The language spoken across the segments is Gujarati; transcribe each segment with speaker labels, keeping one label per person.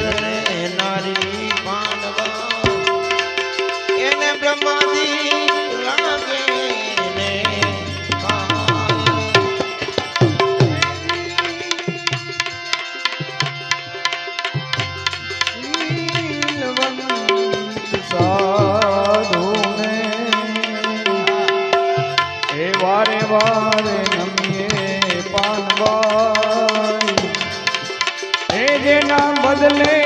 Speaker 1: જે
Speaker 2: જેના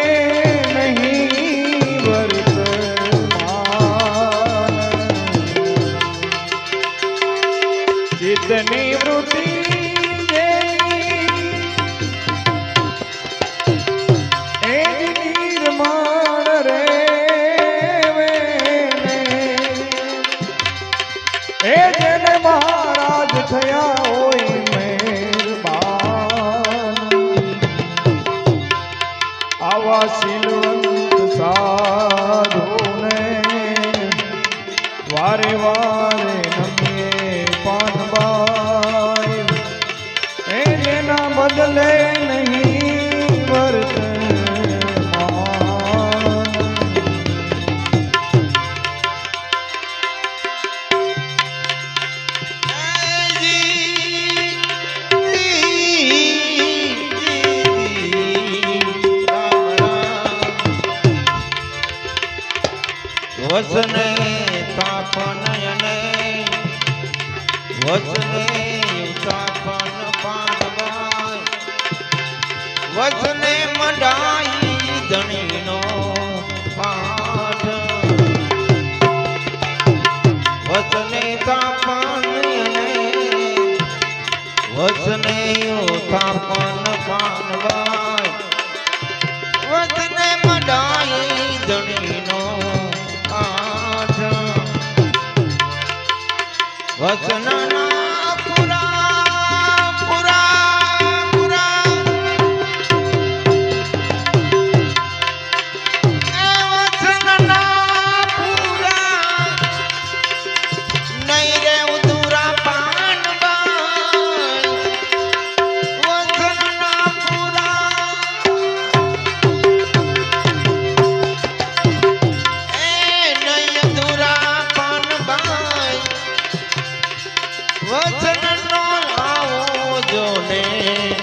Speaker 1: વચને મડાઈ ધણીનો પાઠ. વચને તાપન વચને તાપન પાનવાય વચને મડાઈ ધણીનો પાઠ. વચન
Speaker 2: জনে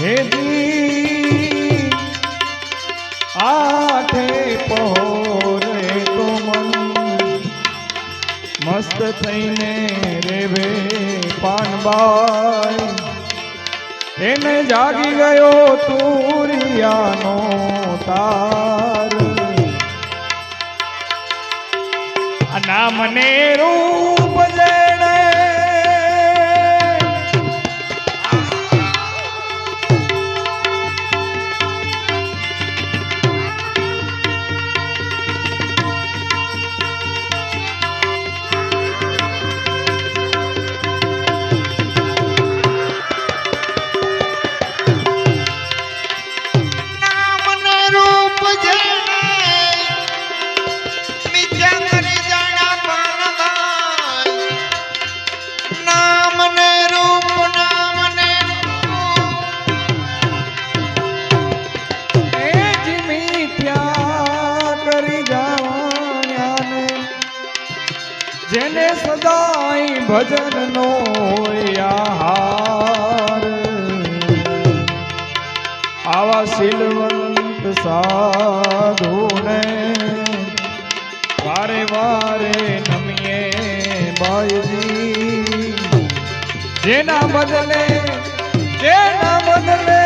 Speaker 2: હેદી આઠે પહોરે તો મન મસ્ત થઈને રેવે પાનબાઈ. એને જાગી ગયો તુરિયાનો તાર. ના મને રૂ કાંઈ ભજનનો આહાર. આવા સિલવંત સાધુને વારે વારે નમીએ બાયજી. જેના બદલે જેના બદલે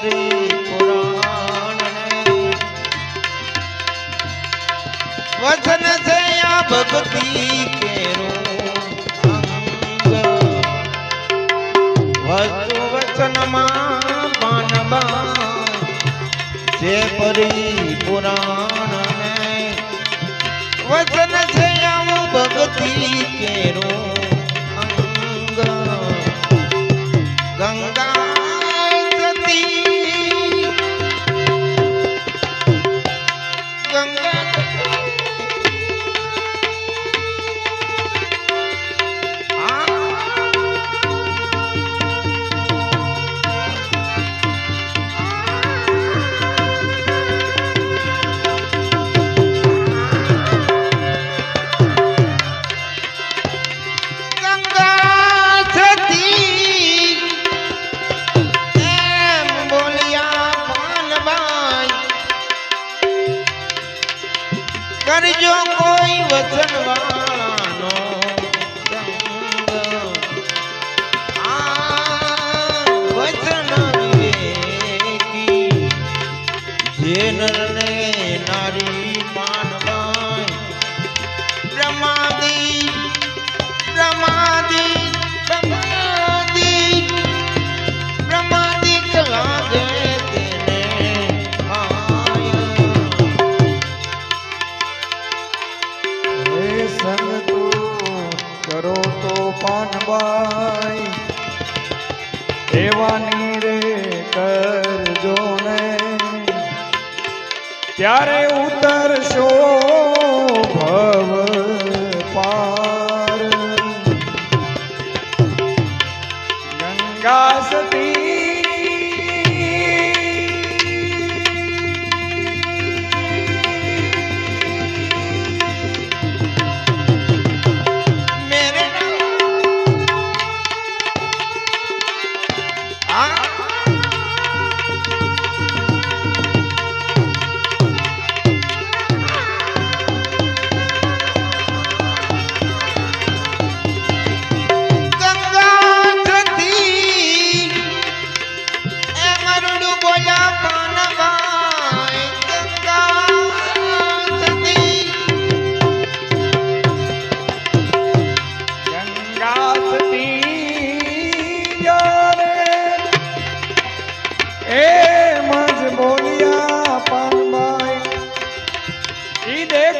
Speaker 1: હરી પુરાણ વચન છે આ ભક્તિ કેરું વચનમાં પાનબા જે પરી પુરાણ વચન છે આવું ભક્તિ કેરું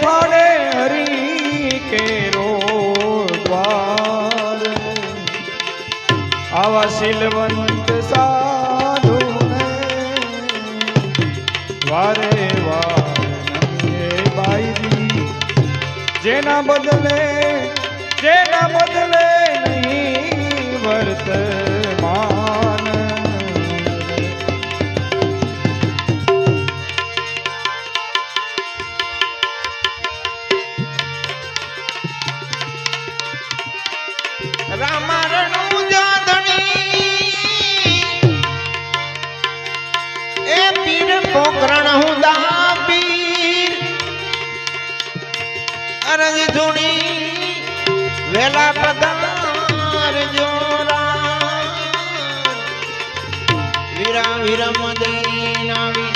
Speaker 2: ઠાડે હરી કેરો દ્વાર. આવા શીલવંત સાધુ વારે વાર બાઈ જેના બદલે જેના બદલે નહીં વર્તમાન.
Speaker 1: વેલા પધારજો વિરામ વિરામ દેના